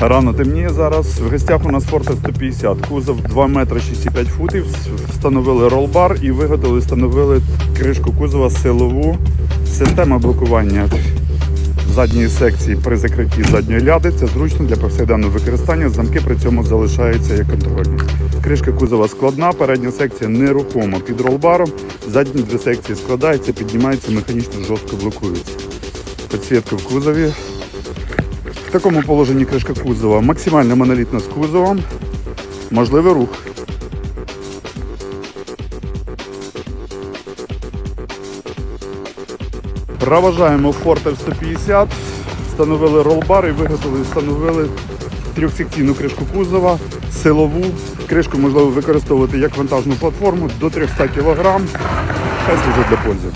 Рано темніє зараз. В гостях у нас Форте 150. Кузов 2 метри 6,5 футів. Встановили ролбар і виготовили, встановили кришку кузова силову. Система блокування задньої секції при закритті задньої ляди. Це зручно для повсякденного використання. Замки при цьому залишаються як контрольні. Кришка кузова складна, передня секція нерухома під ролбаром. Задні дві секції складаються, піднімаються, механічно жорстко блокуються. Підсвітка в кузові. В такому положенні кришка кузова максимально монолітна з кузовом. Можливий рух. Проважаємо Фортер 150, встановили ролбар і виготовили, встановили трьохсекційну кришку кузова, силову. Кришку можливо використовувати як вантажну платформу до 300 кг. Хай служить для пользи.